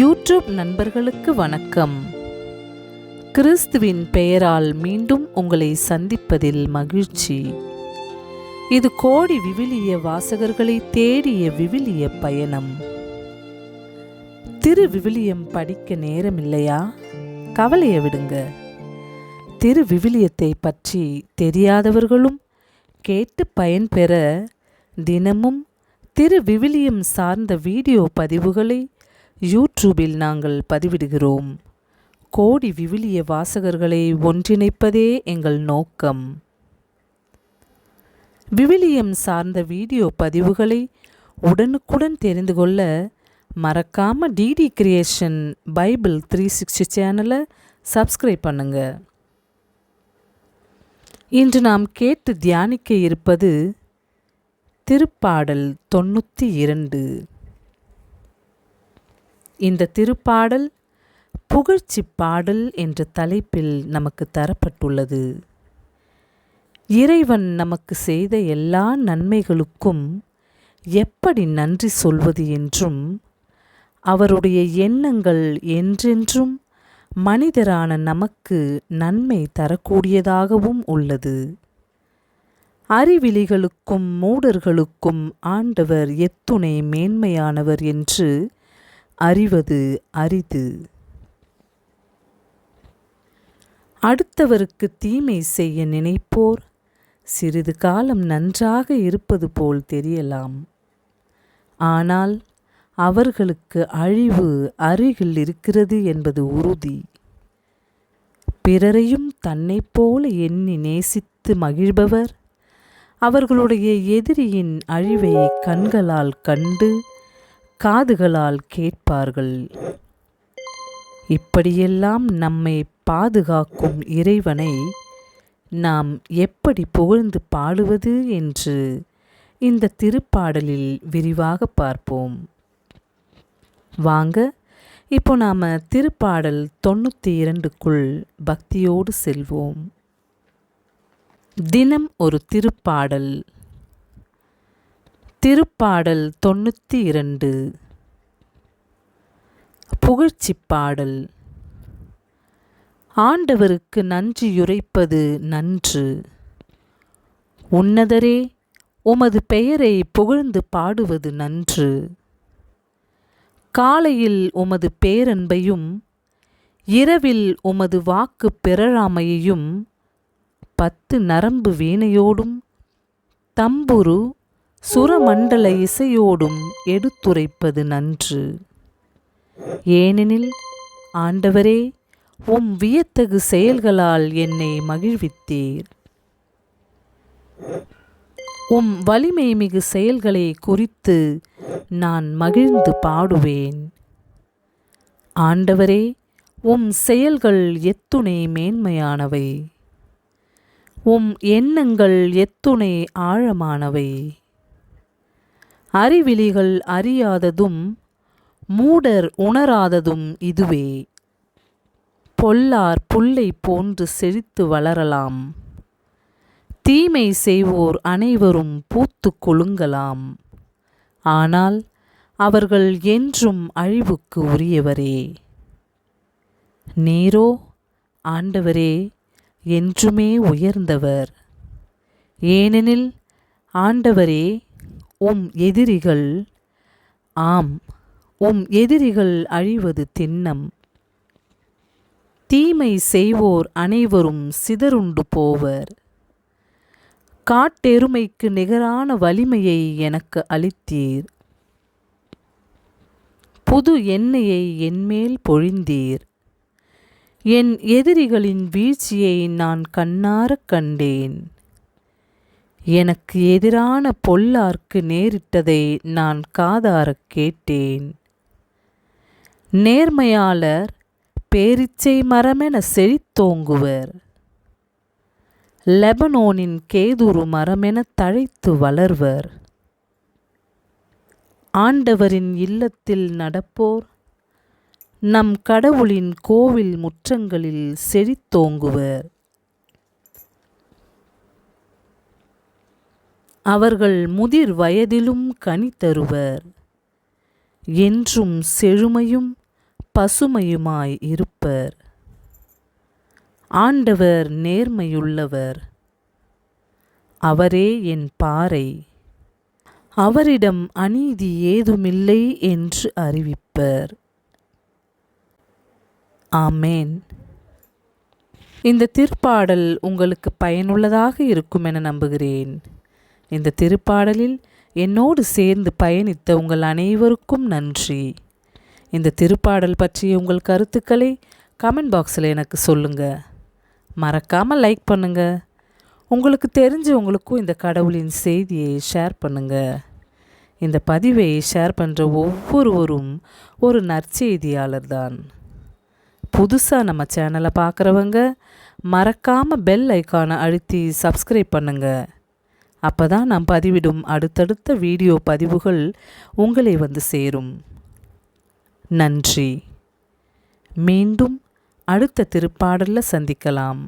YouTube நண்பர்களுக்கு வணக்கம். கிறிஸ்துவின் பெயரால் மீண்டும் உங்களை சந்திப்பதில் மகிழ்ச்சி. இது கோடி விவிலிய வாசகர்களை தேடிய விவிலிய பயணம். திரு விவிலியம் படிக்க நேரமில்லையா? கவலைய விடுங்க. திரு விவிலியத்தை பற்றி தெரியாதவர்களும் கேட்டு பயன்பெற தினமும் திரு விவிலியம் சார்ந்த வீடியோ பதிவுகளை யூடியூபில் நாங்கள் பதிவிடுகிறோம். கோடி விவிலிய வாசகர்களை ஒன்றிணைப்பதே எங்கள் நோக்கம். விவிலியம் சார்ந்த வீடியோ பதிவுகளை உடனுக்குடன் தெரிந்து கொள்ள மறக்காம DD creation bible three sixty சேனலை சப்ஸ்கிரைப் பண்ணுங்க. இன்று நாம் கேட்டு தியானிக்க இருப்பது திருப்பாடல் தொண்ணூற்றி இரண்டு. இந்த திருப்பாடல் புகழ்ச்சி பாடல் என்ற தலைப்பில் நமக்கு தரப்பட்டுள்ளது. இறைவன் நமக்கு செய்த எல்லா நன்மைகளுக்கும் எப்படி நன்றி சொல்வது என்றும் அவருடைய எண்ணங்கள் என்றென்றும் மனிதரான நமக்கு நன்மை தரக்கூடியதாகவும் உள்ளது. அறிவிலிகளுக்கும் மூடர்களுக்கும் ஆண்டவர் எத்துணை மேன்மையானவர் என்று அறிவது அரிது. அடுத்தவருக்கு தீமை செய்ய நினைப்போர் சிறிது காலம் நன்றாக இருப்பது போல் தெரியலாம். ஆனால் அவர்களுக்கு அழிவு அருகில் இருக்கிறது என்பது உறுதி. பிறரையும் தன்னைப் போல எண்ணி நேசித்து மகிழ்பவர் அவர்களுடைய எதிரியின் அழிவை கண்களால் கண்டு காதுகளால் கேட்பார்கள். இப்படியெல்லாம் நம்மை பாதுகாக்கும் இறைவனை நாம் எப்படி புகழ்ந்து பாடுவது என்று இந்த திருப்பாடலில் விரிவாக பார்ப்போம். வாங்க இப்போ நாம் திருப்பாடல் தொண்ணூற்றி இரண்டுக்குள் பக்தியோடு செல்வோம். தினம் ஒரு திருப்பாடல். திருப்பாடல் தொண்ணூற்றி இரண்டு. புகழ்ச்சி பாடல் ஆண்டவருக்கு நன்றியுரைப்பது நன்று. உன்னதரே உமது பெயரை புகழ்ந்து பாடுவது நன்று. காலையில் உமது பேரன்பையும் இரவில் உமது வாக்கு பிறழாமையையும் பத்து நரம்பு வீணையோடும் தம்புரு சுரமண்டல இசையோடும் எடுத்துரைப்பது நன்று. ஏனெனில் ஆண்டவரே உம் வியத்தகு செயல்களால் என்னை மகிழ்வித்தீர். உம் வலிமை மிகு செயல்களை குறித்து நான் மகிழ்ந்து பாடுவேன். ஆண்டவரே உம் செயல்கள் எத்துணை மேன்மையானவை. உம் எண்ணங்கள் எத்துணை ஆழமானவை. அறிவிலிகள் அறியாததும் மூடர் உணராததும் இதுவே. பொல்லார் புல்லை போன்று செழித்து வளரலாம். தீமை செய்வோர் அனைவரும் பூத்து குலுங்கலாம். ஆனால் அவர்கள் என்றும் அழிவுக்கு உரியவரே. நீரோ ஆண்டவரே என்றுமே உயர்ந்தவர். ஏனெனில் ஆண்டவரே உம் எதிரிகள் ஆம். உம் எதிரிகள் அழிவது திண்ணம். தீமை செய்வோர் அனைவரும் சிதறுண்டு போவர். காட்டெருமைக்கு நிகரான வலிமையை எனக்கு அளித்தீர். புது எண்ணெயை என்மேல் பொழிந்தீர். என் எதிரிகளின் வீழ்ச்சியை நான் கண்ணாரக் கண்டேன். எனக்கு எதிரான பொல்லார்க்கு நேரிட்டதை நான் காதாரக் கேட்டேன். நேர்மையாளர் பேரிச்சை மரமென செழித்தோங்குவர் லெபனோனின் கேதுரு மரமென தழைத்து வளர்வர். ஆண்டவரின் இல்லத்தில் நடப்போர் நம் கடவுளின் கோவில் முற்றங்களில் செழித்தோங்குவர் அவர்கள் முதிர் வயதிலும் கனி தருவர் என்றும் செழுமையும் பசுமையுமாய் இருப்பர். ஆண்டவர் நேர்மையுள்ளவர். அவரே என் பாறை. அவரிடம் அநீதி ஏதுமில்லை என்று அறிவிப்பர். ஆமேன். இந்த திருப்பாடல் உங்களுக்கு பயனுள்ளதாக இருக்கும் என நம்புகிறேன். இந்த திருப்பாடலில் என்னோடு சேர்ந்து பயணித்த உங்கள் அனைவருக்கும் நன்றி. இந்த திருப்பாடல் பற்றிய உங்கள் கருத்துக்களை கமெண்ட் பாக்ஸில் எனக்கு சொல்லுங்கள் மறக்காமல் லைக் பண்ணுங்கள் உங்களுக்கு தெரிஞ்சவங்களுக்கும் இந்த கடவுளின் செய்தியை ஷேர் பண்ணுங்கள் இந்த பதிவை ஷேர் பண்ணுற ஒவ்வொருவரும் ஒரு நற்செய்தியாளர் தான். புதுசாக நம்ம சேனலை பார்க்குறவங்க மறக்காமல் பெல் ஐக்கானை அழுத்தி சப்ஸ்கிரைப் பண்ணுங்கள் அப்போ தான் நான் பதிவிடும் அடுத்தடுத்த வீடியோ பதிவுகள் உங்களை வந்து சேரும். நன்றி. மீண்டும் அடுத்த திருப்பாடலில் சந்திக்கலாம்.